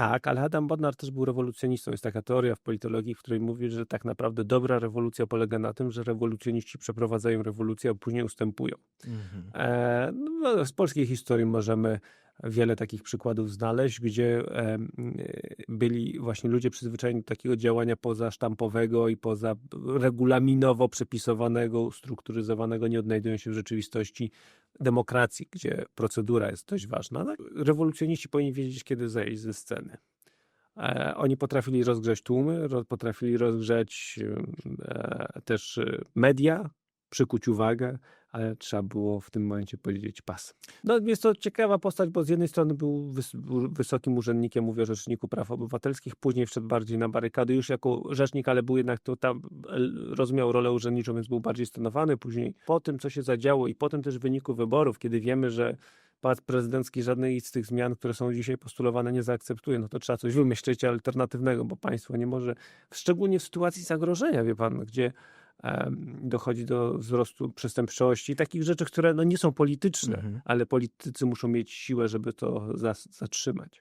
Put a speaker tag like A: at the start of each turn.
A: Tak, ale Adam Bodnar też był rewolucjonistą. Jest taka teoria w politologii, w której mówi, że tak naprawdę dobra rewolucja polega na tym, że rewolucjoniści przeprowadzają rewolucję, a później ustępują.
B: Mhm.
A: E, no, z polskiej historii możemy wiele takich przykładów znaleźć, gdzie e, byli właśnie ludzie przyzwyczajeni do takiego działania pozasztampowego i poza regulaminowo przepisowanego, ustrukturyzowanego, nie odnajdują się w rzeczywistości demokracji, gdzie procedura jest dość ważna. Tak? Rewolucjoniści powinni wiedzieć, kiedy zejść ze sceny. E, Oni potrafili rozgrzać tłumy, potrafili rozgrzać e, też media, przykuć uwagę, ale trzeba było w tym momencie powiedzieć pas. No jest to ciekawa postać, bo z jednej strony był wys wysokim urzędnikiem, mówię o Rzeczniku Praw Obywatelskich, później wszedł bardziej na barykady już jako rzecznik, ale był jednak to tam, rozumiał rolę urzędniczą, więc był bardziej stonowany. Później po tym, co się zadziało i po tym też wyniku wyborów, kiedy wiemy, że Pałac Prezydencki żadnej z tych zmian, które są dzisiaj postulowane, nie zaakceptuje, no to trzeba coś wymyślić alternatywnego, bo państwo nie może, szczególnie w sytuacji zagrożenia, wie pan, gdzie dochodzi do wzrostu przestępczości, takich rzeczy, które no, nie są polityczne,
B: Mhm.
A: ale politycy muszą mieć siłę, żeby to zatrzymać.